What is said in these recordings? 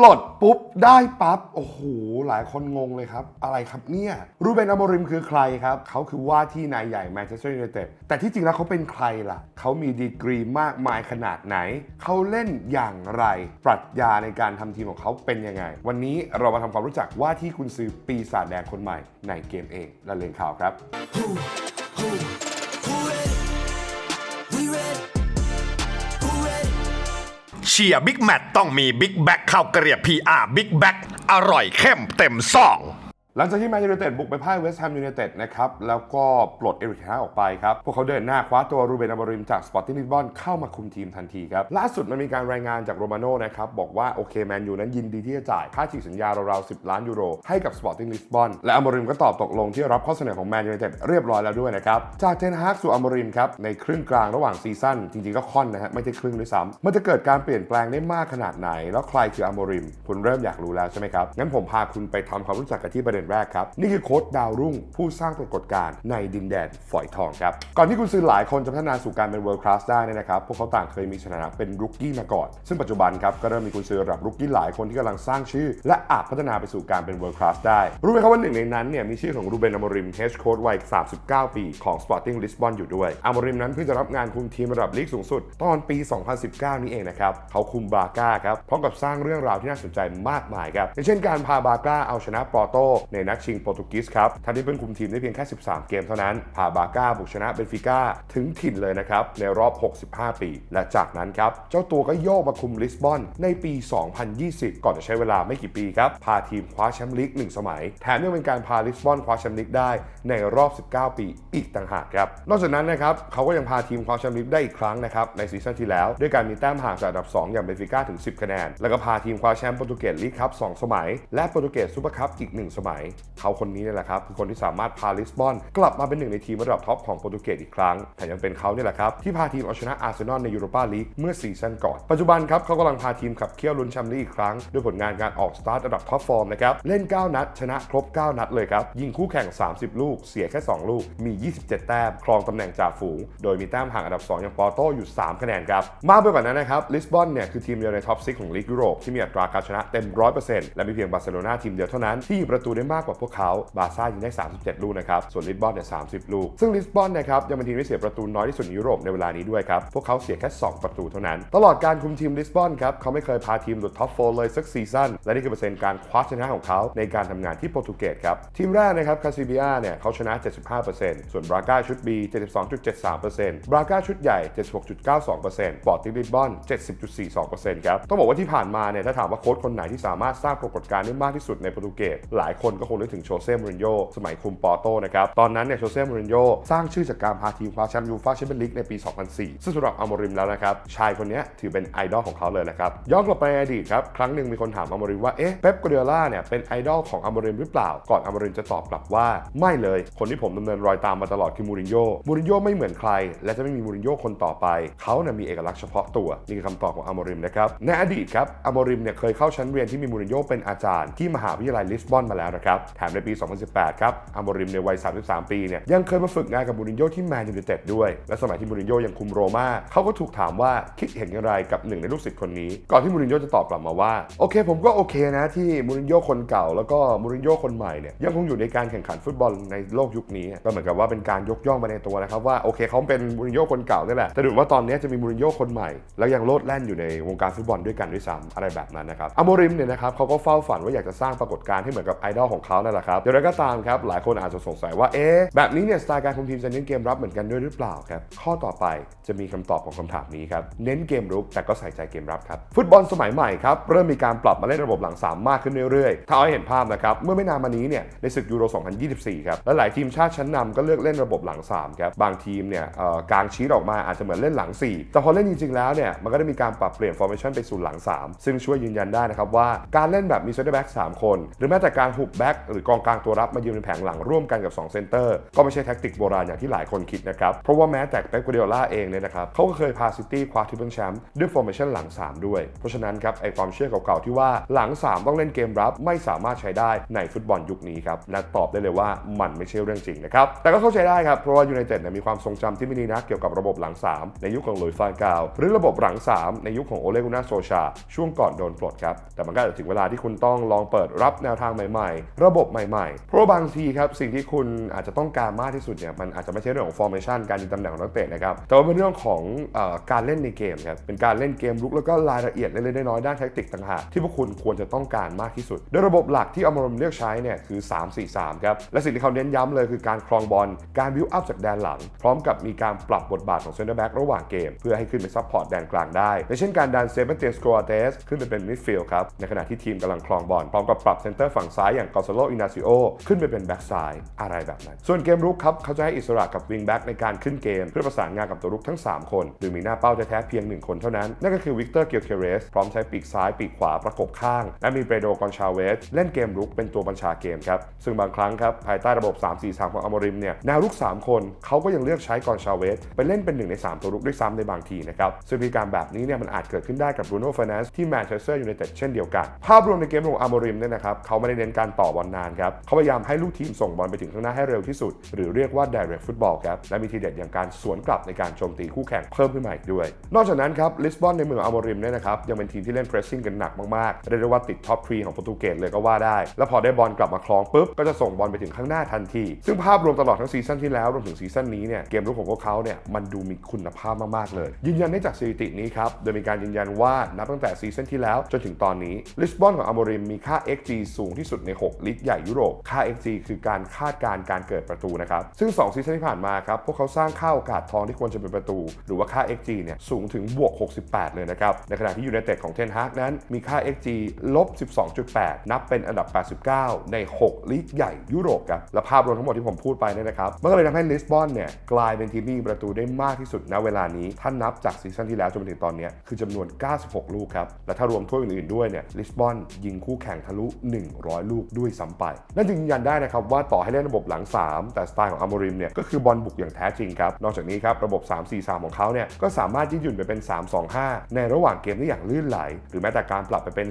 ปลดปุ๊บได้ปั๊บโอ้โหหลายคนงงเลยครับ อะไรครับเนี่ยรูเบนอโมริมคือใครครับ เขาคือว่าที่นายใหญ่แมนเชสเตอร์ยูไนเต็ดแต่ที่จริงแล้วเขาเป็นใครล่ะ เขามีดีกรีมากมายขนาดไหน เขาเล่นอย่างไร ปรัชญาในการทำทีมของเขาเป็นยังไง วันนี้เรามาทำความรู้จักว่าที่คุณซื้อปีศาจแดงคนใหม่ในเกมเองและเลงข่าวครับ ชียร์บิ๊กแมตต้องมีบิ๊กแบ็กข้าวเกรียบพีอาร์บิ๊กแบ็กอร่อยเข้มเต็มซอง หลังจากที่แมนยูไนเต็ดบุกไปพ่ายเวสต์แฮมยูไนเต็ดนะครับ แล้วก็ปลดเอริกเทนฮาออกไปครับ พวกเขาเดินหน้าคว้าตัวรูเบนอมริมจากสปอร์ติ้งลิสบอนเข้ามาคุมทีมทันทีครับ ล่าสุดมันมีการรายงานจากโรมาโน่นะครับ บอกว่าโอเคแมนยูนั้นยินดีที่จะจ่าย ค่าฉีกสัญญาราวๆ 10 ล้านยูโร ให้กับสปอร์ติ้งลิสบอนและอมริมก็ตอบตกลงที่รับข้อเสนอของแมนยูไนเต็ดเรียบร้อยแล้วด้วยนะครับจากเทนฮากสู่อมริมครับในครึ่งกลางระหว่างซีซั่นจริงๆก็ค่อนนะฮะไม่ใช่ครึ่งด้วยซ้ำมันจะเกิดการเปลี่ยนแปลงได้มากขนาดไหน แล้วใครคืออมริม คุณเริ่มอยากรู้แล้วใช่ไหมครับงั้นผมพาคุณไปทำความรู้จักกันที่ประเด็นแรกครับ นี่คือโค้ชดาวรุ่งผู้สร้างปรากฏการณ์ในดินแดนฝอยทองครับ ก่อนที่คุณซื้อหลายคนจะพัฒนาสู่การเป็น world class ได้นี่นะครับ พวกเขาต่างเคยมีสถานะเป็นรุกกี้มาก่อน ซึ่งปัจจุบันครับก็เริ่มมีคุณซื้อระดับรุกกี้หลายคนที่กำลังสร้างชื่อ และอาจพัฒนาไปสู่การเป็น world class ได้ รู้ไหมครับว่าหนึ่งในนั้นเนี่ยมีชื่อของรูเบนอมริมเฮดโค้ชวัย 39 ปีของ Sporting Lisbon อยู่ด้วยอมริมนั้นเพิ่งจะรับงานคุมทีมระดับลีกสูงสุด ตอนปี 2019 นี้เองนะครับเขาคุมบาก้าครับพร้อมกับสร้างเรื่องราวที่น่าสนใจมากมายครับอย่างเช่นการพาบาก้าเอาชนะปอโตในนัดชิงโปรตุเกสครับทั้งที่เพิ่งคุมทีมได้เพียงแค่ 13 เกมเท่านั้น พาบาก้าบุกชนะเบนฟิก้าถึงถิ่นเลยนะครับ ในรอบ 65 ปี และจากนั้นครับ เจ้าตัวก็โยกมาคุมลิสบอนในปี 2020 ก่อนจะใช้เวลาไม่กี่ปีครับ พาทีมคว้าแชมป์ลีก 1 สมัย แถมยังเป็นการพาลิสบอนคว้าแชมป์ลีกได้ในรอบ 19 ปีอีกต่างหากครับ นอกจากนั้นนะครับเขาก็ยังพาทีมคว้าแชมป์ลีกได้อีกครั้งนะครับในซีซั่นที่แล้ว ด้วยการมีแต้มห่างจากอันดับ 2 อย่างเบนฟิก้าถึง 10 คะแนน แล้วก็พาทีมคว้าแชมป์โปรตุเกสลีกครับ2สมัย และโปรตุเกสซูเปอร์คัพอีก 1 สมัยเขาคนนี้เนี่ยแหละครับคือคนที่สามารถพาลิสบอน กลับมาเป็นหนึ่งในทีมระดับท็อปของโปรตุเกสอีกครั้งแถมยังเป็นเขาเนี่ยแหละครับที่พาทีมเอาชนะอาร์เซนอลในยูโรปาลีกเมื่อซีซั่นก่อน ปัจจุบันครับเขากำลังพาทีมขับเคี่ยวลุ้นแชมป์ลีกอีกครั้งด้วยผลงานการออกสตาร์ทระดับท็อปฟอร์มนะครับเล่น 9 นัด ชนะครบ 9 นัดเลยครับยิงคู่แข่ง 30 ลูก เสียแค่ 2 ลูกมี 27 แต้มครองตำแหน่งจ่าฝูง โดยมีแต้มห่างอันดับ 2 อย่างปอร์โตอยู่3คะแนนครับมากไปกว่านั้นนะครับลิสบอนเนี่ยคือทีมเดียวในท็อป6ของลีกยุโรปที่มีอัตราการชนะเต็ม 100%และมีเพียงบาร์เซโลนาทีมเดียวเท่านั้นที่ยิงประตูได้มากกว่าพวกเขาบาซ่ายิงได้ 37 ลูกนะครับ ส่วนลิสบอนเนี่ย 30 ลูก ซึ่งลิสบอนนะครับยังเป็นทีมที่เสียประตูน้อยที่สุดในยุโรปในเวลานี้ด้วยครับ พวกเขาเสียแค่ 2 ประตูเท่านั้น ตลอดการคุมทีมลิสบอนครับเขาไม่เคยพาทีมหลุดท็อปโฟเลยสักซีซั่น และนี่คือเปอร์เซ็นต์การคว้าชนะของเขาในการทำงานที่โปรตุเกสครับ ทีมแรกนะครับคาซิเบียเนี่ยเขาชนะ 75%ส่วนบราก้าชุด B 72.73%บราก้าชุดใหญ่ 76.92%ปอร์ติลิสบอน 70.42%ครับ ต้องบอกว่าที่ผ่านมาเนี่ยถ้าถามว่าโค้ชคนไหนที่สามารถสร้างปรากฏการณ์ได้มากที่สุดในโปรตุเกสหลายคนก็คงนึกถึงโชเซ่มูรินโญ่สมัยคุมปอร์โตนะครับ ตอนนั้นเนี่ยโชเซ่มูรินโญ่สร้างชื่อจากการพาทีมคว้าแชมป์ยูฟ่าแชมเปี้ยนลีกในปี 2004 ซึ่งสำหรับอัลโมริมแล้วนะครับ ชายคนนี้ถือเป็นไอดอลของเขาเลยนะครับ ย้อนกลับไปในอดีตครับ ครั้งหนึ่งมีคนถามอัลโมริมว่า เอ๊ะ เป๊ปกัวเดล่าเนี่ยเป็นไอดอลของอัลโมริมหรือเปล่า ก่อนอัลโมริมจะตอบกลับว่า ไม่เลย คนที่ผมดำเนินรอยตามมาตลอดคือมูรินโญ่มูรินโญ่ไม่เหมือนใคร และจะไม่มีมูรินโญ่คนต่อไป เขาเนี่ยมีเอกลักษณ์เฉพาะตัวนี่คือคำตอบของอัลโมริมนะครับในอดีตครับอัลโมริมเนี่ยเคยเข้าชั้นเรียนที่มีมูรินโญ่เป็นอาจารย์ที่มหาวิทยาลัยลิสบอนมาแล้วนะครับแถมในปี 2018 ครับอัลโมริมในวัย 33 ปีเนี่ยยังเคยมาฝึกงานกับมูรินโญ่ที่แมนยูไนเต็ดด้วย และสมัยที่มูรินโญ่ยังคุมโรม่าเขาก็ถูกถามว่าคิดเห็นอย่างไรกับหนึ่งในลูกศิษย์คนนี้ ก่อนที่มูรินโญ่จะตอบกลับมาว่า โอเค ผมก็โอเคนะที่มูรินโญ่คนเก่า แล้วก็มูรินโญ่คนใหม่เนี่ยยังคงอยู่ในการแข่งขันฟุตบอลในโลกยุคนี้ก็เหมือนกับว่าเป็นการยกย่องไปในตัวนะครับว่าโอเคเขาเป็นมูรินโญ่คนเก่านี่แหละแต่ดูว่าตอนนี้จะมีมูรินโญ่คนใหม่ แล้วยังโลดแล่นอยู่ในวงการฟุตบอลด้วยกันด้วยซ้ำอะไรแบบนั้นนะครับอโมริมเนี่ยนะครับเขาก็เฝ้าฝันว่าอยากจะสร้างปรากฏการณ์ที่เหมือนกับไอดอลของเขานั่นแหละครับอย่างไรก็ตามครับ หลายคนอาจจะสงสัยว่า เอ๊ะ แบบนี้เนี่ยสไตล์การคุมทีมจะเน้นเกมรับเหมือนกันด้วยหรือเปล่าครับ ข้อต่อไปจะมีคำตอบของคำถามนี้ครับ เน้นเกมรุกแต่ก็ใส่ใจเกมรับครับ ฟุตบอลสมัยใหม่ครับ เริ่มมีการปรับมาเล่นระบบหลังสามมากขึ้นเรื่อยๆ ถ้าเอาให้เห็นภาพนะครับ เมื่อไม่นานมานี้เนี่ย ในศึกยูโร 2024 ครับ และหลายทีมชาติชั้นนำก็เลือกเล่นระบบหลังสามครับ บางทีมเนี่ยกางชีตออกมาอาจจะเหมือนเล่นหลัง 4 แต่พอเล่นจริงๆแล้วเนี่ย มันก็ได้มีการปรับเปลี่ยนฟอร์เมชันไปสู่หลัง 3 ซึ่งช่วยยืนยันได้นะครับว่าการเล่นแบบมีเซนเตอร์แบ็ก3คน หรือแม้แต่การหุบแบบ็กหรือกองกลางตัวรับมายืนเป็นแผงหลังร่วมกันกับ 2 เซนเตอร์ ก็ไม่ใช่แท็กติกโบราณอย่างที่หลายคนคิดนะครับ เพราะว่าแม้แต่เป๊ปกัวเดียล่าเองเนี่ยนะครับเขาก็เคยพาซิตี้คว้าทริปเปิลแชมป์ด้วยฟอร์เมชันหลัง 3 ด้วย เพราะฉะนั้นครับไอความเชื่อเก่าๆที่ว่าหลัง 3 ต้องเล่นเกมรับไม่สามารถใช้ได้ในฟุตบอลยุคนี้ครับและตอบได้เลยว่ามันไม่ใช่เรื่องจริงนะครับแต่ก็เข้าใจได้ครับเพราะว่ายูไนเต็ดเนี่ยมีความทรงจำที่ไม่ดีนักเกี่ยวกับระบบหลัง 3 ในยุคของหลุยส์ฟานกาลหรือระบบหลัง 3 ในยุคของโอเลกุนาโซชาช่วงก่อนโดนปลดครับแต่มันก็ถึงเวลาที่คุณต้องลองเปิดรับแนวทางใหม่ๆระบบใหม่ๆ เพราะบางทีครับสิ่งที่คุณอาจจะต้องการมากที่สุดเนี่ยมันอาจจะไม่ใช่เรื่องของ formation การยิงตำแหน่งของนักเตะนะครับแต่ว่าเป็นเรื่องของอการเล่นในเกมครับเป็นการเล่นเกมลุกแล้วก็รายละเอียดเล็กๆน้อยๆด้านแทคติกต่างหากที่พวกคุณควรจะต้องการมากที่สุด โดยระบบหลักที่อมรมเลือกใช้เนี่ยคือ 3-4-3 ครับและสิ่งที่เขาเน้นย้ำเลยคือการครองบอลการบิวอัพจากแดนหลัง พร้อมกับมีการปรับบทบาทของเซนเตอร์แบ็กระหว่างเกม เพื่อให้ขึ้นไปซัพพอร์ตแดนกลางได้ในเช่นการดันเซเบนเตสโกอาเตสขึ้นไปเป็นมิดฟิลด์ครับในขณะที่ทีมกำลังครองบอลพร้อมกับปรับเซนเตอร์ฝั่งซ้ายอย่างกอซาโลอินาซิโอขึ้นไปเป็นแบ็กซ้ายอะไรแบบนั้น ส่วนเกมรุกครับเขาจะให้อิสระกับวิงแบ็กในการขึ้นเกม เพื่อประสานงานกับตัวรุกทั้ง 3 คนโดยมีหน้าเป้าแท้ๆเพียง 1 คนเท่านั้น นั่นก็คือวิกเตอร์เกียวเคเรสพร้อมใช้ปีกซ้ายปีกขวาประกบข้าง และมีเปโดกอนชาเวสเล่นเกมรุกเป็นตัวบัญชาเกมครับซึ่งบางครั้งครับภายใต้ระบบ 3-4-3 ของอมริมเนี่ยแนวรุก 3 คนเขาก็ยังเลือกใช้กอนชาเวสไปเล่นเป็นหนึ่งใน 3 ตัวรุกด้วยซ้ำในบางทีนะครับซึ่งวิการแบบนี้เนี่ยมันอาจเกิดขึ้นได้กับบรูโน่เฟร์นันสที่แมนเชสเตอร์ยูไนเต็ดเช่นเดียวกัน ภาพรวมในเกมของอมริมเนี่ยนะครับเขาไม่ได้เน้นการต่อบอลนานครับเขาพยายามให้ลูกทีมส่งบอลไปถึงข้างหน้าให้เร็วที่สุด หรือเรียกว่า direct football ครับและมีทีเด็ดอย่างการสวนกลับในการโจมตีคู่แข่งเพิ่มขึ้นมาอีกด้วย นอกจากนั้นครับลิสบอนในเมืองอามริมเนี่ยนะครับยังเป็นทีมที่เล่น pressing กันหนักมากๆเรียกได้ว่าติดท็อปทรีของโปรตุเกสเลยก็ว่าได้ แล้วพอได้บอลกลับมาคลองปุ๊บก็จะส่งบอลไปถึงข้างหน้าทันทีซึ่งภาพรวมตลอดทั้งซีซั่นที่แล้วรวมถึงซีซั่นนี้เนี่ยเกมรุกของพวกเขาเนี่ยมันดูมีคุณภาพมากๆเลย ยืนยันได้จากสถิตินี้ครับโดยมีการยืนยันว่านับตั้งแต่ซีซั่นที่แล้วจนถึงตอนนี้ลิสบอนของอามริมมีค่า xG สูงที่สุดใน 6ลีกใหญ่ยุโรป ค่า xG คือการคาดการณ์การเกิดประตูนะครับ ซึ่ง 2 ซีซั่นที่ผ่านมาครับ พวกเขาสร้างค่าโอกาสทองที่ควรจะเป็นประตู หรือว่าค่า xG เนี่ยสูงถึงบวก 68 เลยนะครับ ในขณะที่ยูไนเต็ดของเทนฮากนั้นมีค่า xG ลบ 12.8 นับเป็นอันดับ 89 ใน 6 ลีกใหญ่ยุโรปครับ และภาพรวมทั้งหมดที่ผมพูดไปเนี่ยนะครับมันก็เลยทำให้ลิสบอนเนี่ยกลายเป็นทีมที่มีประตูได้มากที่สุดณเวลานี้ถ้านับจากซีซั่นที่แล้วจนถึงตอนนี้คือจำนวน 96 ลูกครับและถ้ารวมถ้วยอื่นๆด้วยเนี่ยลิสบอนยิงคู่แข่งทะลุ 100 ลูกด้วยซ้ำไป นั่นจึงยืนยันได้นะครับว่าต่อให้เล่นระบบหลัง 3 แต่สไตล์ของอ m มริมเนี่ยก็คือบอลบุกอย่างแท้จริงครับ นอกจากนี้ครับระบบ 3-4-3 ของเขาเนี่ยก็สามารถยืดหยุ่นไปเป็น 3-2-5 ในระหว่างเกมได้อย่างลื่นไหล หรือแม้แต่การปรับไปเป็น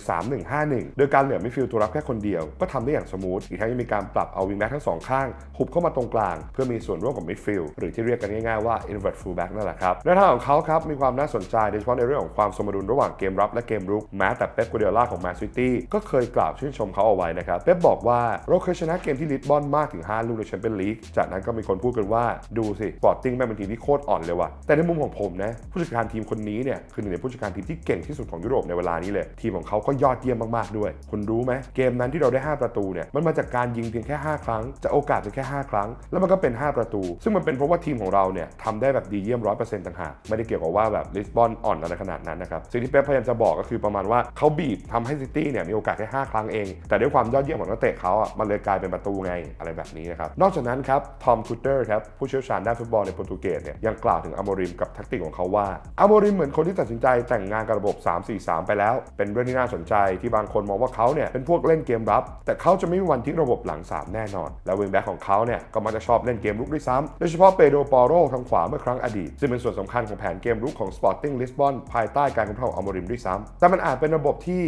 3-1-5-1 โดยการเหลือมิดฟิลด์ตัวรับแค่คนเดียวก็ทำได้อย่างสมูท อีกทั้งยังมีการปรับเอาวิงแบ็กทั้งสองข้างหุบเข้ามาตรงกลาง เพื่อมีส่วนร่วมกับมิดฟิลด์หรือที่เรียกกันง่ายๆว่า invert fullback นั่นแหละครับแนวทางของเขาครับมีความน่าสนใจโดยเฉพาะในเรื่องของความสมดุลระหว่างเกมรับและเกมรุกแม้แต่เป๊ปกัวเดียล่าของแมนซิตี้ก็เคยกล่าวชื่นชมเขาเอาไว้นะครับเป๊ปบอกว่าเราเคยชนะเกมที่ลิสบอนมากถึง 5 ลูกในแชมเปี้ยนลีก จากนั้นก็มีคนพูดกันว่าดูสิปอร์ติ้งแม่งเป็นทีมที่โคตรอ่อนเลยว่ะ แต่ในมุมของผมนะ ผู้จัดการทีมคนนี้เนี่ยคือหนึ่งในผู้จัดการทีมที่เก่งที่สุดของยุโรปในเวลานี้เลย ทีมของเขาก็ยอดเยี่ยมมากๆด้วย คุณรู้ไหมเกมนั้นที่เราได้ 5 ประตูเนี่ยมันมาจากการยิงเพียงแค่ 5 ครั้งจากโอกาสเพียงแค่ 5 ครั้ง แล้วมันก็เป็น 5 ประตู ซึ่งมันเป็นเพราะว่าทีมของเราเนี่ยทำได้แบบดีเยี่ยมร้อยเปอร์เซ็นต์ต่างหากไม่ได้เกี่ยวกับว่าแบบลิสบอนอ่อนอะไรขนาดนั้นนะครับสิ่งที่เป๊ปพยายามจะบอกก็คือประมาณว่าเขาบีบทำให้ซิตี้เนี่ยมีโอกาสแค่5ครั้งเองแต่ด้วยความยอดเยี่ยมของนัเตะเขาอะมันเลยกลายเป็นประตูไงอะไรแบบนี้นะครับ นอกจากนั้นครับทอมคูเตอร์ครับผู้เชี่ยวชาญด้านฟุตบอลในโปรตุเกสเนี่ยยังกล่าวถึงอโมริมกับแทคติกของเขาว่าอโมริมเหมือนคนที่ตัดสินใจแต่งงานกับระบบ 3-4-3 ไปแล้ว เป็นเรื่องที่น่าสนใจที่บางคนมองว่าเขาเนี่ยเป็นพวกเล่นเกมรับ แต่เขาจะไม่มีวันทิ้งระบบหลัง 3 แน่นอน และวิงแบ็กของเขาเนี่ยก็มักจะชอบเล่นเกมรุกด้วยซ้ำโดยเฉพาะเปโดรปอโรทางขวาเมื่อครั้งอดีต ซึ่งเป็นส่วนสำคัญของแผนเกมรุกของ Sporting Lisbon ภายใต้การกำกับของอโมริมด้วยซ้ำแต่มันอาจเป็นระบบที่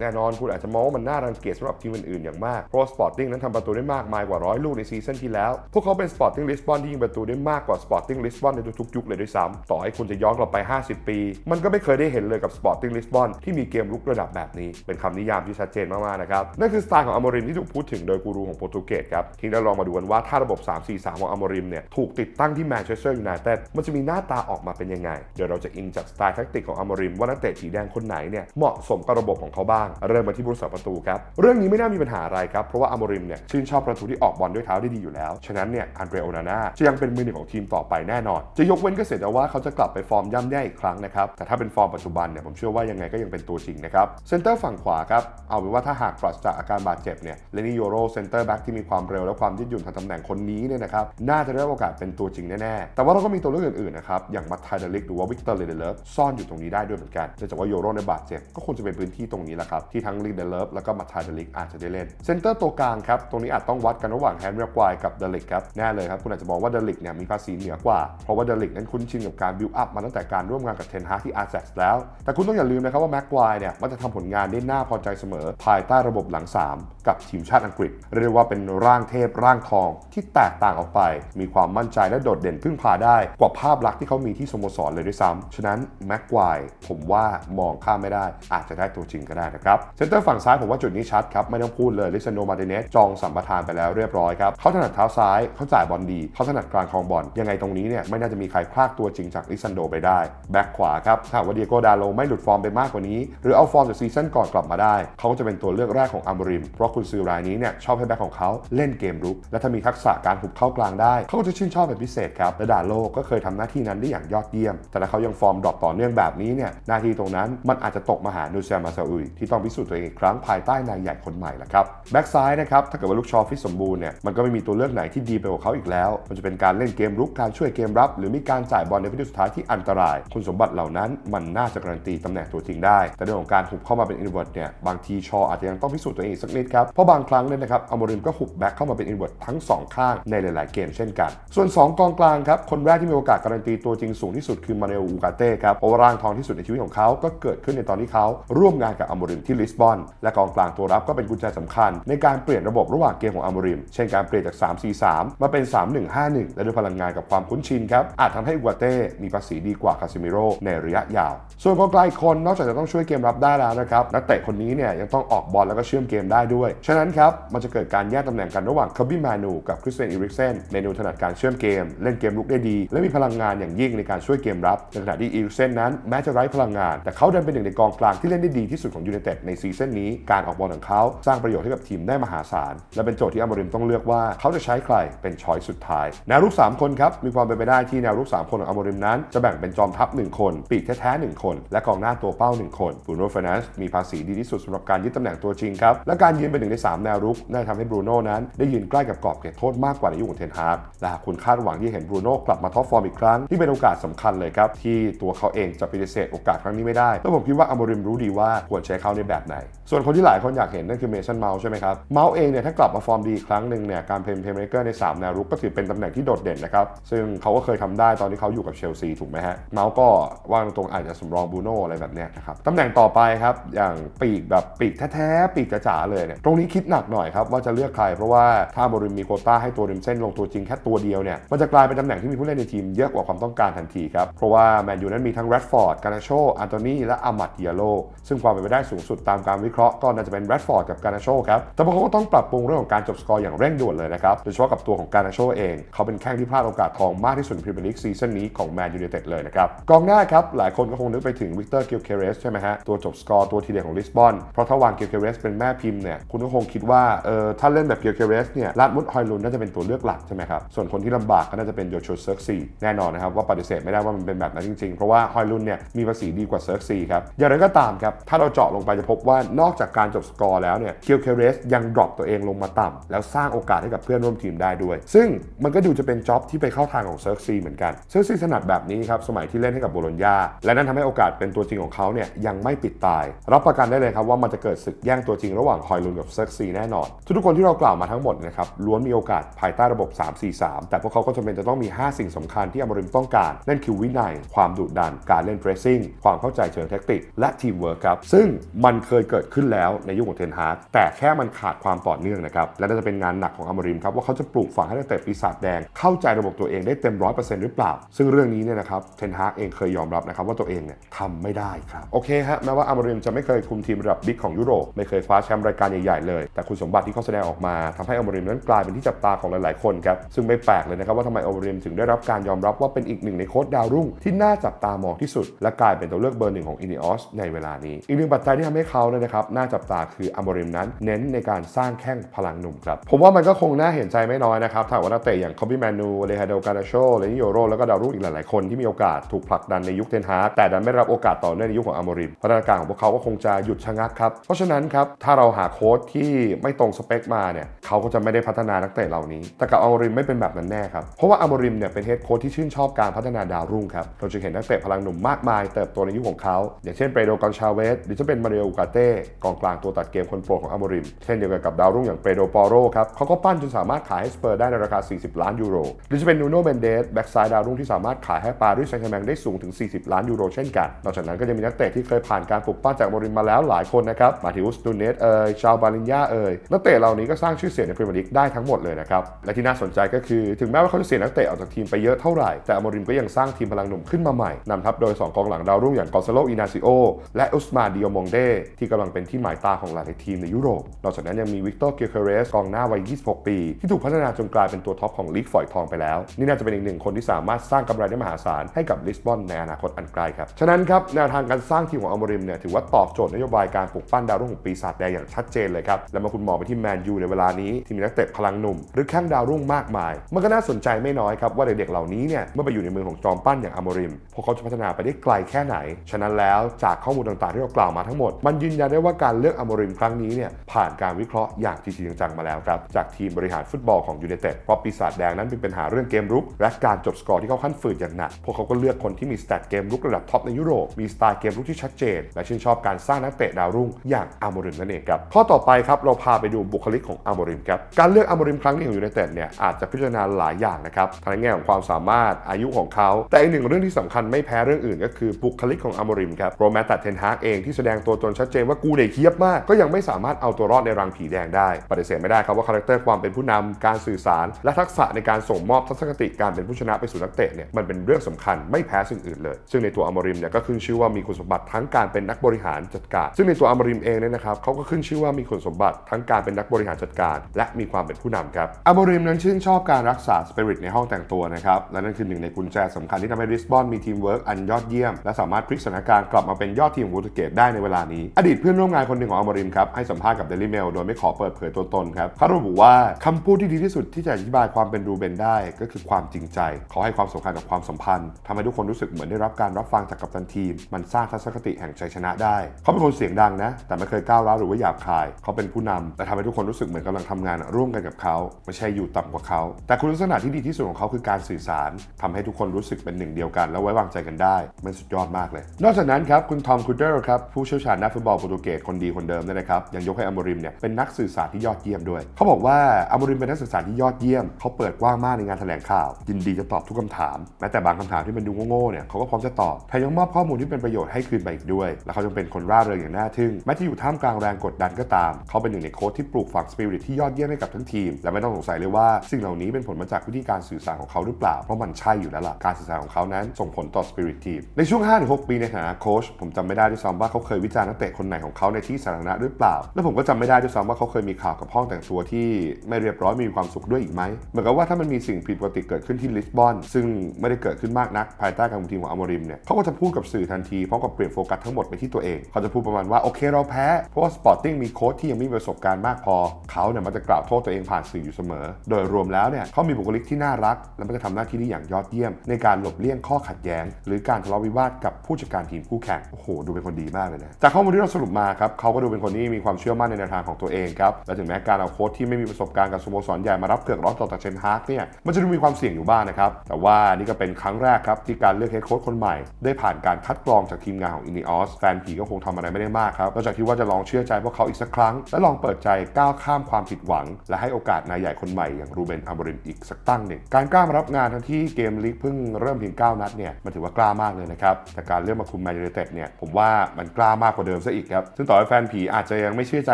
แน่นอนคุณอาจจะมองว่ามันน่ารังเกียจสำหรับทีมอื่นๆอย่างมากาก เพราะ Sporting นั้นทำประตูได้มากมายกว่าร้อยลูกในซีซั่นที่แล้ว พวกเขาเป็น Sporting Lisbon ที่ยิงประตูได้มากกว่า Sporting Lisbon ในทุกๆยุคเลยด้วยซ้ำต่อให้คุณจะย้อนกลับไป 50 ปี มันก็ไม่เคยได้เห็นเลยกับ Sporting Lisbon ที่มีเกมรุกระดับแบบนี้ เป็นคำนิยามที่ชัดเจนมากๆนะครับนั่นคือสไตล์ของอโมริมที่ถูกพูดถึงโดยกูรูของโปรตุเกสครับทีนี้เราลองมาดูกันว่าถ้าระบบ 3-4-3 ของอโมริมเนี่ยถูกติดตั้งที่แมนเชสเตอร์ยูไนเต็ดมันจะมีหน้าตาออกมาเป็นยังไง เดี๋ยวเราจะอิงจากสไตล์แทคติกของอโมริมว่านักเตะสีแดงคนไหนเนี่ยเหมาะสมกับระบบของเขาบ้าง เริ่มมาที่ผู้รักษาประตูครับเรื่องนี้ไม่น่ามีปัญหาอะไรครับ เพราะว่าอโมริมเนี่ยชื่นชอบประตูที่ออกบอลด้วยเท้าได้ดีอยู่แล้ว ฉะนั้นเนี่ยอันเดรโอนาน่าจะยังเป็นมือหนึ่งของทีมต่อไปแน่นอน จะยกเว้นก็เสียแต่ว่าเขาจะกลับไปฟอร์มย่ำแย่อีกครั้งนะครับ แต่ถ้าเป็นฟอร์มปัจจุบันเนี่ยผมเชื่อว่ายังไงก็ยังเป็นตัวจริงนะครับ เซนเตอร์ฝั่งขวาครับ เอาเป็นว่าถ้าหากปราศจากอาการบาดเจ็บเนี่ย เลนี่โยโรเซนเตอร์แบ็กที่มีความเร็วและความยืดหยุ่นทางตำแหน่งคนนี้เนี่ยนะครับ น่าจะได้โอกาสเป็นตัวจริงแน่ๆ แต่ว่าเราก็มีตัวเลือกอื่นๆนะครับ อย่างมัตไทเดลิกหรือว่าวิกเตอร์เลเดเลฟซ่อนอยู่ตรงนี้ได้ด้วยเหมือนกันเนื่องจากว่าโยโรในบาดเจ็บก็คงจะเป็นพื้นที่ตรงนี้แหละครับที่ทั้งลีเดเลฟแล้วก็มัตไทเดลิกอาจจะได้เล่นเซนเตอร์ตัวกลางครับ ตรงนี้อาจต้องวัดกันระหว่างแฮนด์แมกควายกับเดลิกครับแน่เลยครับ คุณอาจจะมองว่าเดลิกเนี่ยมีภาษีเหนือกว่า เพราะว่าเดลิกนั้นคุ้นชินกับการบิวอัพมาตั้งแต่การร่วมงานกับเทนฮาที่อาร์เซแล้ว แต่คุณต้องอย่าลืมนะครับว่าแม็กควายเนี่ยมันจะทำผลงานได้น่าพอใจเสมอ ภายใต้ระบบหลัง 3 กับทีมชาติอังกฤษ เรียกว่าเป็นร่างเทพร่างทองที่แตกต่างออกไป มีความมั่นใจและโดดเด่นพึ่งพาได้กว่าภาพลักษณ์ที่เขามีที่สโมสรเลยด้วยซ้ำฉะนั้นแม็กควายผมว่ามองข้ามไม่ได้ อาจจะได้ตัวจริงก็ได้นะครับเซนเตอร์ฝั่งซ้ายผมว่าจุดนี้ชัดครับไม่ต้องพูดเลยลิซานโดมาร์ติเนสจองสัมปทานไปแล้วเรียบร้อยครับเขาถนัดเท้าซ้ายเขาจ่ายบอลดีเขาถนัดกลางคลองบอลยังไงตรงนี้เนี่ยไม่น่าจะมีใครพลากตัวจริงจากลิซันโดไปได้แบ็คขวาครับถ้าว่าเดียโกดาโลไม่หลุดฟอร์มไปมากกว่านี้ หรือเอาฟอร์มจากซีซั่นก่อนกลับมาได้ เขาก็จะเป็นตัวเลือกแรกของอัมบริม เพราะคุณซือรายนี้เนี่ยชอบให้แบ็คของเขาเล่นเกมรุก และถ้ามีทักษะการหุบเข้ากลางได้ เขาก็จะชื่นชอบเป็นพิเศษครับและดาโลก็เคยทำหน้าที่นั้นได้อย่างยอดเยี่ยม แต่ถ้าเขายังฟอร์มดรอปต่อเนื่องแบบนี้เนี่ยหน้าที่ตรงนั้นมันอาจจะตกมาหานูเซียมาซาอุยที่ต้องพิสูจน์ตัวเองอีกครั้งภายใต้นายใหญ่คนใหม่ละครับแบ็กซ้ายนะครับถ้าเกิดว่าลูกชอฟิตสมบูรณ์เนี่ยมันก็ไม่มีตัวเลือกไหนที่ดีไปกว่าเขาอีกแล้ว มันจะเป็นการเล่นเกมรุกการช่วยเกมรับ หรือมีการจ่ายบอลในวินาทีสุดท้ายที่อันตราย คุณสมบัติเหล่านั้นมันน่าจะการันตีตำแหน่งตัวจริงได้ แต่เรื่องของการหุบเข้ามาเป็นอินเวอร์ตเนี่ยบางทีชออาจจะยังต้องพิสูจน์ตัวเองอีกสักนิดครับเพราะบางครั้งเนี่ยนะครับอมริมก็หุบแบ็คเข้ามาเป็นอินเวอร์ตทั้ง 2 ข้างในหลาย ๆ เกมเช่นกัน ส่วน 2 กองกลางครับคนแรกที่มีโอกาสการันตีตัวจริงสูงที่สุดคือมาเนลอูกาเต้ครับเพราะว่าร่างทองที่สุดในชีวิตของเขาก็เกิดขึ้นในตอนที่เขาร่วมงานกับอมริมที่ลิสบอนและกองกลางตัวรับก็เป็นกุญแจสำคัญในการเปลี่ยนระบบระหว่างเกมของอมริม เช่นการเปลี่ยนจาก 3-4-3 มาเป็น 3-1-5-1 และด้วยพลังงานกับความคุ้นชินครับอาจทำให้อูกาเต้มีภาษีดีกว่าคาซิมิโร่ในระยะยาว ส่วนกองกลางคนนอกจากจะต้องช่วยเกมรับได้แล้วนะครับนักเตะคนนี้เนี่ยยังต้องออกบอลแล้วก็เชื่อมเกมได้ด้วย ฉะนั้นครับมันจะเกิดการแยกตำแหน่งกันระหว่างคาบิมานูกับคริสเตียนอีริกเซนเมนูถนัดการเชื่อมเกม เล่นเกมลุกได้ดี และมีพลังงานอย่างยิ่งในการช่วยเกมรับในขณะที่อีริกเซนนั้นแม้จะไร้พลังงาน แต่เขาดันเป็นหนึ่งในกองกลางที่เล่นได้ดีที่สุดของยูไนเต็ดในซีซั่นนี้การออกบอลของเขาสร้างประโยชน์ให้กับทีมได้มหาศาล และเป็นโจทย์ที่อมริมต้องเลือกว่าเขาจะใช้ใครเป็นช้อยสุดท้าย แนวรุก 3 คนครับ มีความเป็นไปได้ที่แนวรุก 3 คนของอมริมนั้น จะแบ่งเป็นจอมทัพ 1 คน ปีกแท้ๆ1คน และกองหน้าตัวเป้า 1 คนบรูโน่เฟรนันซ์มีภาษีดีที่สุดสำหรับการยึดตำแหน่งตัวจริงครับและการยืนเป็นหนึ่งในสามแนวรุกน่าทำให้บรูโน่นั้นได้ยืนใกล้กับกรอบเขตโทษมากกว่าในยุคของเทนฮาร์กและหากคุณคาดหวังที่เห็นบรูโน่กลับมาท็อปฟอร์มอีกครั้งที่เป็นโอกาสสำคัญเลยครับที่ตัวเขาเองจะปฏิเสธโอกาสครั้งนี้ไม่ได้แล้วผมคิดว่าอมริมรู้ดีว่าควรใช้เขาในแบบไหน ส่วนคนที่หลายคนอยากเห็นนั่นคือเมสันเมาใช่ไหมครับ เมาส์เองเนี่ยถ้ากลับมาฟอร์มดีครั้งหนึ่งเนี่ยการเป็นเพลย์เมเกอร์ในสามแนวรุกก็ถือเป็นตำแหน่งที่โดดเด่นนะครับ ซึ่งเขาก็เคยทำได้ตอนที่เขาอยู่กับเชลซีถูกไหมฮะ เมาส์ก็ว่างตรงอาจจะสำรองบูโน่อะไรแบบเนี้ยนะครับตำแหน่งต่อไปครับอย่างปีกแบบปีกแท้ๆปีกจ๋าๆเลยเนี่ยตรงนี้คิดหนักหน่อยครับว่าจะเลือกใคร เพราะว่าถ้าบริมมีโคต้าให้ตัวริมเส้นลงตัวจริงแค่ตัวเดียวเนี่ยมันจะกลายเป็นตำแหน่งที่มีผู้เล่นในทีมเยอะกว่าความต้องการทันทีครับเพราะว่าแมนยูนั้นมีทั้งแรดฟอร์ดการาโชอันโตนีและอามัดเดียโลซึ่งความเป็นไปได้สูงสุดตามการวิเคราะห์ก็น่าจะเป็นแรดฟอร์ดกับการาโชครับแต่พวกเขาก็ต้องปรับปรุงเรื่องของการจบสกอร์อย่างเร่งด่วนเลยนะครับ โดยเฉพาะกับตัวของการาโชเอง เขาเป็นแข้งที่พลาดโอกาสทองมากที่สุดในพรีเมียร์ลีกซีซั่นนี้ของแมนยูไนเต็ดเลยนะครับ กองหน้าครับ หลายคนก็คงนึกไปถึงวิกเตอร์เกิลเคเรสใช่ไหมฮะ ตัวจบสกอร์ตัวทีเด็ดของลิสบอน เพราะถ้าวางเกิลเคเรสเป็นแม่พิมพ์เนี่ย คุณก็คงคิดว่า เออ ถ้าเล่นแบบเกิลเคเรสเนี่ย ลาดมุดฮอยลุนน่าจะเป็นตัวเลือกหลักใช่ไหมครับ ส่วนคนที่ลำบากก็น่าจะเป็นโยชูเซิร์กซีแน่นอนนะครับว่าปฏิเสธไม่ได้ว่ามันเป็นแบบนั้นจริงๆ เพราะว่าฮอยลุนเนี่ยมีภาษีดีกว่าเซิร์กซีครับอย่างไรก็ตามครับถ้าเราเจาะลงไปจะพบว่านอกจากการจบสกอร์แล้วเนี่ยกิลเคเรสยังดรอปตัวเองลงมาต่ำแล้วสร้างโอกาสให้กับเพื่อนร่วมทีมได้ด้วย ซึ่งมันก็ดูจะเป็นจ็อบที่ไปเข้าทางของเซิร์กซีเหมือนกันเซิร์กซีถนัดแบบนี้ครับสมัยที่เล่นให้กับโบโลญญาและนั่นทำให้โอกาสเป็นตัวจริงของเขาเนี่ยยังไม่ปิดตาย รับประกันได้เลยครับว่ามันจะเกิดศึกแย่งตัวจริงระหว่างฮอยลุนกับเซิร์กซีแน่นอน ทุกๆคนที่เรากล่าวมาทั้งหมดนะครับล้วนมีโอกาสภายใต้ระบบ 3-4-3 แต่พวกเขาก็จำเป็นจะต้องมี 5 สิ่งสำคัญที่อมริมต้องการ นั่นคือวินัย ความดุดัน การเล่น pressing ความเข้าใจเชิงแทคติก และทีมเวิร์คครับซึ่งมันเคยเกิดขึ้นแล้วในยุคของเทนฮากแต่แค่มนขาดความต่อเนื่องนะครับ และน่าจะเป็นงานหนักของอมริมครับว่าเขาจะปลูกฝังให้นักเตะปีศาจแดง เข้าใจระบบตัวเองได้เต็มร้อยเปอร์เซ็นต์หรือเปล่า ซึ่งเรื่องนี้เนี่ยนะครับเทนฮากเองเคยยอมรับนะครับว่าตัวเองเนี่ยทำไม่ได้ครับโอเคฮะแม้ว่าอมริมจะไม่เคยคุมทีมระดับบิ๊กของยุโรปไม่เคยคว้าแชมป์รายการใหญ่ๆเลย แต่คุณสมบัติที่เขาแสดงออกมาทำให้อมริมนั้นกลายเป็นที่จับตาของหลายๆคนครับซึ่งไม่แปลกเลยนะครับว่าทำไมอมริมถึงได้รับการยอมรับว่าเป็นอีกหนึ่งในโค้ชดาวรุ่งที่น่าจับตามองที่สุด และกลายเป็นตัวเลือกเบอร์หนึ่งของอินิออสในเวลานี้ อีกหนึ่งปัจจัยที่ทำให้เขาเนี่ยนะครับน่าจับตาคืออมริมนั้นเน้นในการสร้างแข้งพลังหนุ่มครับ ผมว่ามันก็คงน่าเห็นใจไม่น้อยนะครับถ้าว่านักเตะอย่างคอบิแมนูเลฮาโดการาโชเลนิโยโรแล้วก็ดาวรุ่งอีกหลายๆคนที่มีโอกาสถูกผลักดันในยุคเทนฮากแต่ดันไม่รับโอกาสต่อเนื่องในยุคของอามริมพัฒนาการของพวกเขาก็คงจะหยุดชะงักครับเพราะฉะนั้นครับถ้าเราหาโค้ชที่ไม่ตรงสเปคมาเนี่ยเขาก็จะไม่ได้พัฒนานักเตะเหล่านี้ แต่กับอัลโมริมไม่เป็นแบบนั้นแน่ครับเพราะว่าอัลโมริมเนี่ยเป็นเฮดโค้ชที่ชื่นชอบการพัฒนาดาวรุ่งครับเราจึงเห็นนักเตะพลังหนุ่มมากมายเติบโตในยุคของเขาอย่างเช่นเปโดกอนชาเวสหรือจะเป็นมาริโอกาเต้กองกลางตัวตัดเกมคนโปรดของอัลโมริมเช่นเดียวกันกับดาวรุ่งอย่างเปโดปอโรครับเขาก็ปั้นจนสามารถขายให้สเปอร์ได้ในราคา 40 ล้านยูโรหรือจะเป็นนูโนเบนเดสแบ็กซ้ายดาวรุ่งที่สามารถขายให้ปารีสแซงต์แชร์แมงได้สูงถึง 40 ล้านยูโรเช่นกัน นอกจากนั้นก็จะมีนักเตะที่เคยผ่านการปลุกปั้นจากอัลโมริมมาแล้วหลายคนนะครับมาติอุสตูเนสเอ่ยชาวบาลินยาเอ่ยนักเตะเหล่านี้ก็สร้างชื่อเสียงในพรีเมียร์ลีกได้ทั้งหมดเลยนะครับและที่น่าสนใจก็คือถึงแม้ว่าเขาจะเสียนักเตะออกจากทีมไปเยอะเท่าไหร่แต่อมริมก็ยังสร้างทีมพลังหนุ่มขึ้นมาใหม่นำทัพโดย 2 กองหลังดาวรุ่งอย่างกอซาโลอินาซิโอและอุสมาดิโอมงเดที่กำลังเป็นที่หมายตาของหลายทีมในยุโรปนอกจากนั้นยังมีวิกตอร์เกียเคเรสกองหน้าวัย 26 ปี ที่ถูกพัฒนาจนกลายเป็นตัวท็อปของลีกฝอยทองไปแล้ว นี่น่าจะเป็นอีกหนึ่งคนที่สามารถสร้างกำไรได้มหาศาลให้กับลิสบอนในอนาคตอันไกลครับ ฉะนั้นครับแนวทางการสร้างทีมของอมริมเนี่ยถือว่าตอบโจทย์นโยบายการปลุกปั้นดาวรุ่งของปีศาจแดงอย่างชัดเจนเลยครับ แล้วมาคุณมองไปที่แมนยูในเวลานี้ที่มีนักเตะพลังหนุ่ม หรือแข้งดาวรุ่งมากมาย มันก็น่าสนใจไม่น้อยครับว่าเด็กๆเหล่านี้เนี่ยเมื่อไปอยู่ในมือของจอมปั้นอย่างอมริมพวกเขาจะพัฒนาไปได้ไกลแค่ไหน ฉะนั้นแล้วจากข้อมูลต่างๆที่เรากล่าวมาทั้งหมด มันยืนยันได้ว่าการเลือกอมริมครั้งนี้เนี่ยผ่านการวิเคราะห์อย่างจริงจังมาแล้วครับ จากทีมบริหารฟุตบอลของยูไนเต็ดเพราะปีศาจแดงนั้นเป็นปัญหาเรื่องเกมรุก และการจบสกอร์ที่เขาขั้นฝืดอย่างหนัก พวกเขาก็เลือกคนที่มีสแตทเกมรุกระดับท็อปในยุโรป มีสไตล์เกมรุกที่ชัดเจน และชื่นชอบการสร้างนักเตะดาวรุ่งอย่างอัลโมริมนั่นเองครับ ข้อต่อไปครับเราพาไปดูบุคลิกของอัลโมริมครับ การเลือกอัลโมริมครั้งนี้ของยูไนเต็ดเนี่ยอาจจะพิจารณาหลายอย่างนะครับทั้งในแง่ของความสามารถอายุของเขา แต่อีกหนึ่งเรื่องที่สำคัญไม่แพ้เรื่องอื่น ก็คือบุคลิกของอัลโมริมครับโรแมตตัดเทนฮากเองที่แสดงตัวตนชัดเจนว่ากูเด็กเฮียบมากก็ยังไม่สามารถเอาตัวรอดในรังผีแดงได้ ปฏิเสธไม่ได้ครับว่าคาแรคเตอร์ความเป็นผู้นำการสื่อสาร และทักษะในการส่งมอบทัศนคติการเป็นผู้ชนะไปสู่นักเตะเนี่ยมันเป็นเรื่องสำคัญไม่แพ้สิ่งอื่นเลย ซึ่งในตัวอัลโมริมเนี่ยก็ขึ้นชื่อว่ามีคุณสมบัติทั้งการเป็นนักบริหารจัดการ ซึ่งในตัวอัลโมริมเองเนี่ยนะครับเขาก็ขึ้นชื่อว่ามีคุณสมบัติทั้งการเป็นนักบริหารจัดการ และมีความเป็นผู้นำครับอัลโมริมนั้นชื่นชอบการรักษาสปิริตในห้องแต่งตัวนะครับและนั่นคือหนึ่งในกุญแจสำคัญที่ทำให้ริสบอนมีทีมเวิร์กอันยอดเยี่ยม และสามารถพลิกสถานการณ์กลับมาเป็นยอดทีมของโปรตุเกสได้ในเวลานี้ อดีตเพื่อนร่วมงานคนหนึ่งของอมริมครับให้สัมภาษณ์กับเดลิเมล โดยไม่ขอเปิดเผยตัวตนครับเขาระบุว่าคำพูดที่ดีที่สุดที่จะอธิบายความเป็นรูเบนได้ ก็คือความจริงใจเขาให้ความสำคัญกับความสัมพันธ์ทำให้ทุกคนรู้สึกเหมือนได้รับการรับฟังจากกัปตันทีม มันสร้างทัศนคติแห่งชัยชนะได้ เขาเป็นคนเสียงดังนะ แต่ไม่เคยก้าวร้าวหรือว่าหยาบคาย เขาเป็นผู้นำแต่ทำให้ทุกคนรู้สึกเหมือนกำลังทำงานร่วมกันกับเขาไม่ใช่อยู่ต่ำกว่าเขา แต่คุณลักษณะที่ดีที่สุดของเขาคือการสื่อสารทำให้ทุกคนรู้สึกเป็นหนึ่งเดียวกัน และไว้วางใจกันได้ มันสุดยอดมากเลย นอกจากนั้นครับคุณทอมคูเดอร์ครับผู้เชี่ยวชาญด้านฟุตบอลโปรตุเกสคนดีคนเดิมนี่นะครับยังยกให้อมริมเนี่ยเป็นนักสื่อสารที่ยอดเยี่ยมด้วย เขาบอกว่าอมริมเป็นนักสื่อสารที่ยอดเยี่ยม เขาเปิดกว้างมากในงานแถลงข่าว ยินดีจะตอบทุกคำถาม แม้แต่บางคำถามที่มันดูโง่ๆเนี่ยเขาก็พร้อมจะตอบแถมยังมอบข้อมูลที่เป็นประโยชน์ให้คืนไปอีกด้วย และเขายังเป็นคนร่าเริงอย่างน่าทึ่งแม้จะอยู่ท่ามกลางแรงกดดันก็ตาม เขาเป็นหนึ่งในโค้ชที่ปลูกฝังสปิริตที่ยอดเยี่ยมให้กับทั้งทีม และไม่ต้องสงสัยเลยว่าสิ่งเหล่านี้เป็นผลมาจากวิธีการสื่อสารของเขาหรือเปล่า เพราะมันใช่อยู่แล้วล่ะ การสื่อสารของเขานั้นส่งผลต่อสปิริตทีม ในช่วง 5-6 ปีในฐานะโค้ชผมจำไม่ได้ด้วยซ้ำว่าเขาเคยวิจารณ์นักเตะคนไหนของเขาในที่สาธารณะหรือเปล่า และผมก็จำไม่ได้ได้ด้วยซ้ำว่าเขาเคยมีข่าวกับห้องแต่งตัวที่ไม่เรียบร้อยมีความสุขด้วยอีกไหมเหมือนกับว่าถ้ามันมีสิ่งผิดปกติเกิดขึ้นที่ลิสบอน ซึ่งไม่ได้เกิดขึ้นมากนัก ภายใต้การคุมทีมของอัลโมริมเนี่ยเขาก็จะพูดกับสื่อทันทีพร้อมกับเปลี่ยนโฟกัสทั้งหมดไปที่ตัวเองเขาจะพูดประมาณว่าโอเคเราแพ้เพราะว่าสปอร์ติ้งมีโค้ชที่ยังไม่มีประสบการณ์มากพอ เขาเนี่ยมันจะกล่าวโทษตัวเองผ่านสื่ออยู่เสมอ โดยรวมแล้วเนี่ยเขามีบุคลิกที่น่ารัก และมันจะทำหน้าที่ได้อย่างยอดเยี่ยม ในการหลบเลี่ยงข้อขัดแย้ง หรือการทะเลาะวิวาทกับผู้จัดการทีมคู่แข่งโอ้โหดูเป็นคนดีมากเลยนะจากข้อมูลที่เราสรุปมาครับเขาก็ดูเป็นคนที่มีความเชื่อมั่นในแนวทางของตัวเองครับและถึงแม้การเอาโค้ชที่ไม่มีประสบการณ์กับสโมสรใหญ่มารับเกือกร้อนต่อจากเชนฮาร์กเนี่ยมันจะดูมีความเสี่ยงอยู่บ้างนะครับแต่ว่านี่ก็เป็นครั้งแรกครับที่การเลือกเฮดโค้ชคนใหม่ ได้ผ่านการคัดกรองจากทีมงานของอินิออสแฟนผีก็คงทำอะไรไม่ได้มากครับนอกจากที่ว่าจะลองเชื่อใจพวกเขาอีกสักครั้ง และลองเปิดใจก้าวข้ามความผิดหวัง และให้โอกาสนายใหญ่คนใหม่อย่างรูเบนอัมบริมอีกสักตั้งหนึ่งการกล้ามารับงานทั้งที่เกมลีกเพิ่งเริ่มเพียง9นัดเนี่ยมันถือว่ากล้ามากเลยนะครับแต่การเลือกมาคุมแมนยูไนเต็ดเนี่ยผมว่ามันกล้ามากกว่าเดิมซะอีกครับซึ่งต่อให้แฟนผีอาจจะยังไม่เชื่อใจ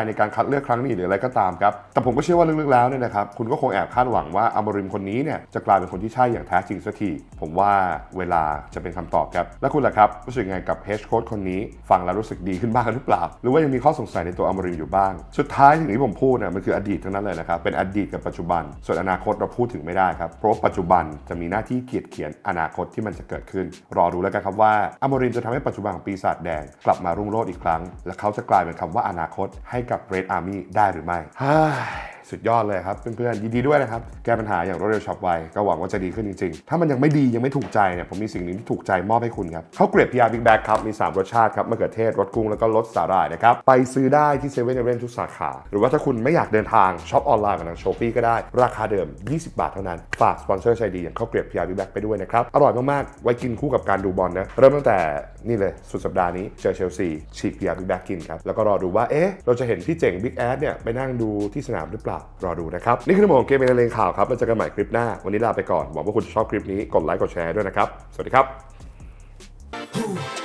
ในการคัดเลือกครั้งนี้หรืออะไรก็ตามครับ แต่ผมก็เชื่อว่าลึกๆแล้วเนี่ยนะครับ คุณก็คงแอบคาดหวังว่าอมริมคนนี้เนี่ยจะกลายเป็นคนที่ใช่อย่างแท้จริงสักที ผมว่าเวลาจะเป็นคำตอบครับ และคุณล่ะครับ รู้สึกยังไงกับเฮดโค้ชคนนี้ ฟังแล้วรู้สึกดีขึ้นบ้างหรือเปล่า หรือว่ายังมีข้อสงสัยในตัวอมริมอยู่บ้าง สุดท้ายสิ่งที่ผมพูดเนี่ยมันคืออดีตทั้งนั้นเลยนะครับ เป็นอดีตกับปัจจุบัน ส่วนอนาคตเราพูดถึงไม่ได้ครับ เพราะปัจจุบันจะมีหน้าที่เกียรติเขียนอนาคตที่มันจะเกิดขึ้น รอดูแล้วกันครับว่าอมริมจะทำให้ปัจจุบันของปีศาจแดง กลับมารุ่งโรจน์อีกครั้ง และเขาจะกลายเป็นคำว่าอนาคตให้กับ Red Army ได้หรือไม่ สุดยอดเลยครับเพื่อนๆยินดีด้วยนะครับ แก้ปัญหาอย่างรวดเร็วฉับไวก็หวังว่าจะดีขึ้นจริงๆ ถ้ามันยังไม่ดียังไม่ถูกใจเนี่ยผมมีสิ่งนึงที่ถูกใจมอบให้คุณครับเขาเกรียบ PR Big Bag ครับมี 3 รสชาติครับมะเขือเทศรสกุ้งแล้วก็รสสาหร่ายนะครับไปซื้อได้ที่เซเว่นเอเวนทุกสาขา หรือว่าถ้าคุณไม่อยากเดินทางช็อปออนไลน์กับทางช้อปปี้ก็ได้ ราคาเดิม 20 บาทเท่านั้นฝากสปอนเซอร์ใจดีอย่างเขาเกรียบ PR Big Bag ไปด้วยนะครับอร่อยมากๆไว้กินคู่กับการดูบอลนะเริ่มตั้งแต่นี่เลยสุดสัปดาห์นี้เจอเชลซีฉีก PR Big Bag กินครับแล้วก็รอดูว่าเอ๊ะเราจะเห็นพี่เจ๋ง Big Ass เนี่ยไปนั่งดูที่สนามหรือเปล่ารอดูนะครับ นี่คือทั้งหมดของเกมเป็นเลงข่าวครับแล้วเจอกันใหม่คลิปหน้า วันนี้ลาไปก่อน หวังว่าคุณจะชอบคลิปนี้ กดไลค์ กดแชร์ด้วยนะครับ สวัสดีครับ